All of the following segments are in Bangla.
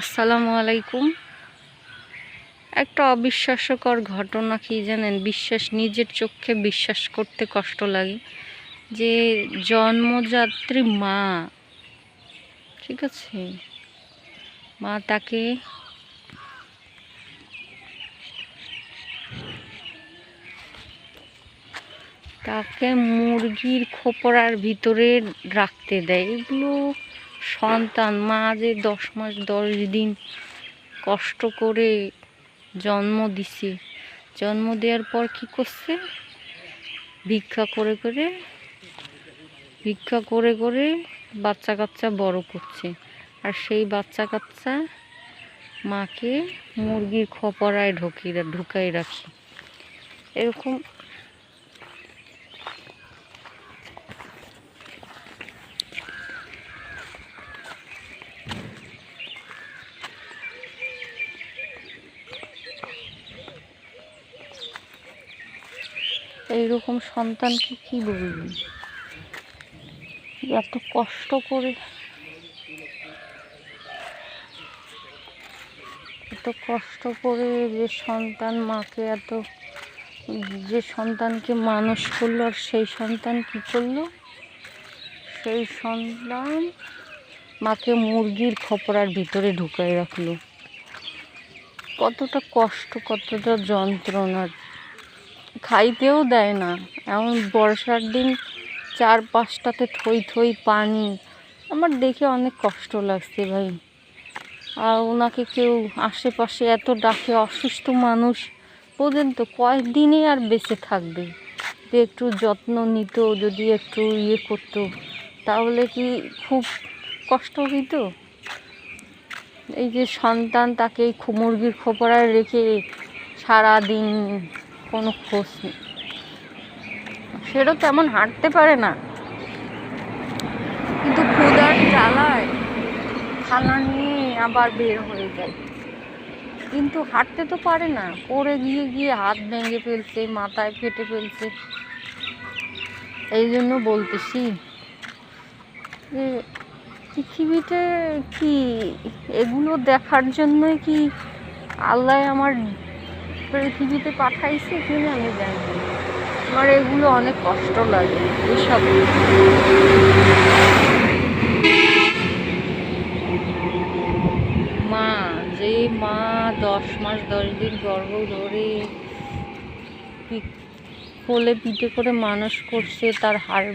আসসালামু আলাইকুম। একটা অবিশ্বাস্যকর ঘটনা কি জানেন? বিশ্বাস, নিজের চোখে বিশ্বাস করতে কষ্ট লাগে। যে জন্মযাত্রী মা, ঠিক আছে? মা তাকে তাকে মুরগির খোপড়ার ভিতরে রাখতে দেয়। এগুলো সন্তান, মা যে দশ মাস, দশ দিন কষ্ট করে জন্ম দিছে। জন্ম দেওয়ার পর কি করছে? ভিক্ষা করে করে, ভিক্ষা করে করে বাচ্চা কাচ্চা বড় করছে। আর সেই বাচ্চা কাচ্চা মাকে মুরগির খপরায় ঢুকিয়ে ঢুকাই রাখি। এরকম এইরকম সন্তানকে কি বলবি? এত কষ্ট করে। এত কষ্ট করে যে সন্তান মাকে এত, যে সন্তানকে মানুষ করল আর সেই সন্তান কি করল? সেই সন্তান মাকে মুরগির খপরার ভিতরে ঢুকাই রাখল। কতটা কষ্ট, কতটা যন্ত্রণার। খাইতেও দেয় না। এমন বর্ষার দিন চার পাঁচটাতে থই থই পানি। আমার দেখে অনেক কষ্ট লাগছে ভাই। আর ওনাকে কেউ আশেপাশে এত ডাকে অসুস্থ মানুষ পর্যন্ত কয়েকদিনে আর বেঁচে থাকবে। যে একটু যত্ন নিত, যদি একটু ইয়ে করতো, তাহলে কি খুব কষ্ট হইতো? এই যে সন্তান তাকে এই মুরগির খোপড়ায় রেখে সারা দিন কোনো খোঁজ নেই। সেটা তেমন হাঁটতে পারে না। কিন্তু ক্ষুদার জ্বালায় থালা নিয়ে আবার বের হয়ে যায়। কিন্তু হাঁটতে তো পারে না। পড়ে গিয়ে গিয়ে হাত ভেঙে ফেলছে, মাথায় ফেটে ফেলছে। এই জন্য বলতেছি যে পৃথিবীতে কি এগুলো দেখার জন্যই কি আল্লাহ আমার পৃথিবীতে পাঠাইছে, কিনা আমি জানি আমার এগুলো অনেক কষ্ট লাগে, এসব। মা যে মা দশ মাস, দশ দিন গর্ভ ধরে কোলে পিঠে করে মানুষ করছে, তার হাড়,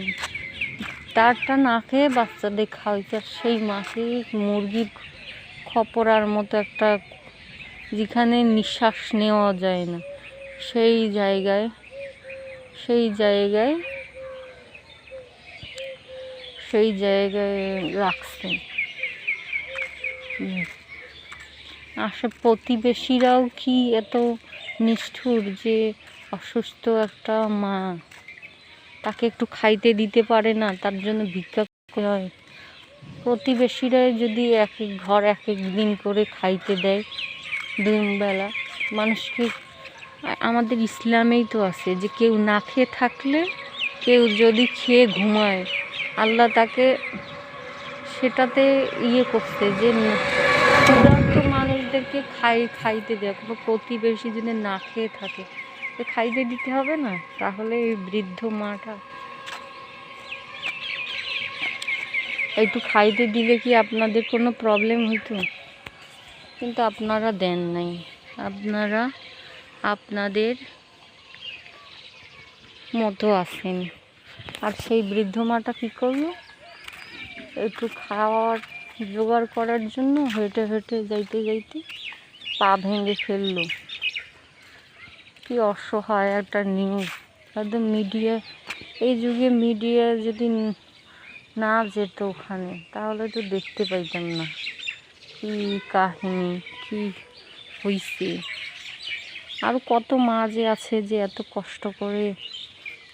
তারটা না খেয়ে বাচ্চাদের খাওয়াইছে আর সেই মাকে মুরগির খপরার মতো একটা যেখানে নিঃশ্বাস নেওয়া যায় না। সেই জায়গায় সেই জায়গায় সেই জায়গায় রাখছে আসে প্রতিবেশীরাও কি এত নিষ্ঠুর যে অসুস্থ একটা মা? তাকে একটু খাইতে দিতে পারে না, তার জন্য ভিক্ষা হয়। প্রতিবেশীরা যদি এক এক, ঘর এক এক দিন করে খাইতে দেয় দিনবেলা মানুষকে, আমাদের ইসলামেই তো আছে যে কেউ না খেয়ে থাকলে, কেউ যদি খেয়ে ঘুমায়, আল্লাহ তাকে সেটাতে ইয়ে করছে যে ক্ষুধার্ত মানুষদেরকে খাই, খাইতে দেয়, কোনো প্রতিবেশী যদি না খেয়ে থাকে, তো খাইতে দিতে হবে না? তাহলে এই বৃদ্ধ মাটা। একটু খাইতে দিলে কি আপনাদের কোনো প্রবলেম হতো কিন্তু আপনারা দেন নাই। আপনারা আপনাদের মতো আছেন। আর সেই বৃদ্ধ মাটা কী করল? একটু খাওয়ার জোগাড় করার জন্য হেঁটে হেঁটে যাইতে যাইতে পা ভেঙে ফেলল। কি অসহায় একটা নিউজ একদম মিডিয়া এই যুগে মিডিয়া যদি না যেত ওখানে, তাহলে তো দেখতে পাইতাম না। কি কাহিনী, কি হইছে? আর কত মা যে আছে যে এত কষ্ট করে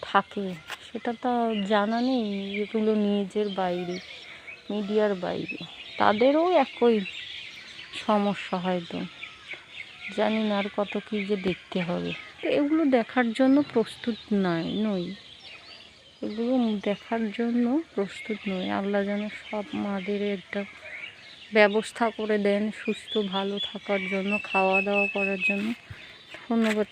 থাকে, সেটা তো জানা নেই এগুলো নিজের বাইরে, মিডিয়ার বাইরে। তাদেরও একই সমস্যা হয়তো। জানি না আর কত কী যে দেখতে হবে। তো এগুলো দেখার জন্য প্রস্তুত নয়, নই। এগুলো দেখার জন্য প্রস্তুত নই। আল্লাহ যেন সব মাদের একটা ব্যবস্থা করে দেন সুস্থ ভালো থাকার জন্য খাওয়া দাওয়া করার জন্য। ধন্যবাদ।